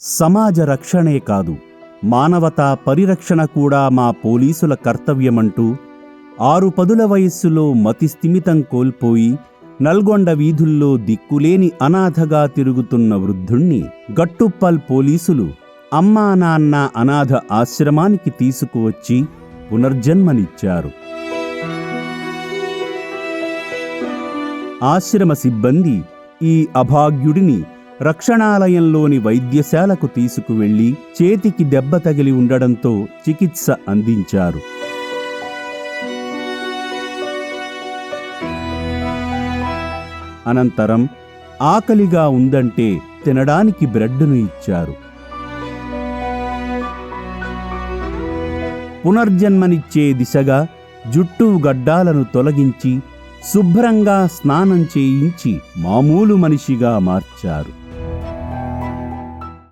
సమాజ రక్షణే కాదు మానవతా పరిరక్షణ కూడా మా పోలీసుల కర్తవ్యమంటూ ఆరు పదుల వయస్సులో మతి స్థిమితం కోల్పోయి నల్గొండ వీధుల్లో దిక్కులేని అనాథగా తిరుగుతున్న వృద్ధుణ్ణి గట్టుప్పల్ పోలీసులు అమ్మా నాన్న అనాథ ఆశ్రమానికి తీసుకువచ్చి పునర్జన్మనిచ్చారు. ఆశ్రమ సిబ్బంది ఈ అభాగ్యుడిని రక్షణాలయంలోని వైద్యశాలకు తీసుకువెళ్ళి చేతికి దెబ్బ తగిలి ఉండడంతో చికిత్స అందించారు. అనంతరం ఆకలిగా ఉందంటే తినడానికి బ్రెడ్డును ఇచ్చారు. పునర్జన్మనిచ్చే దిశగా జుట్టు గడ్డాలను తొలగించి శుభ్రంగా స్నానం చేయించి మామూలు మనిషిగా మార్చారు.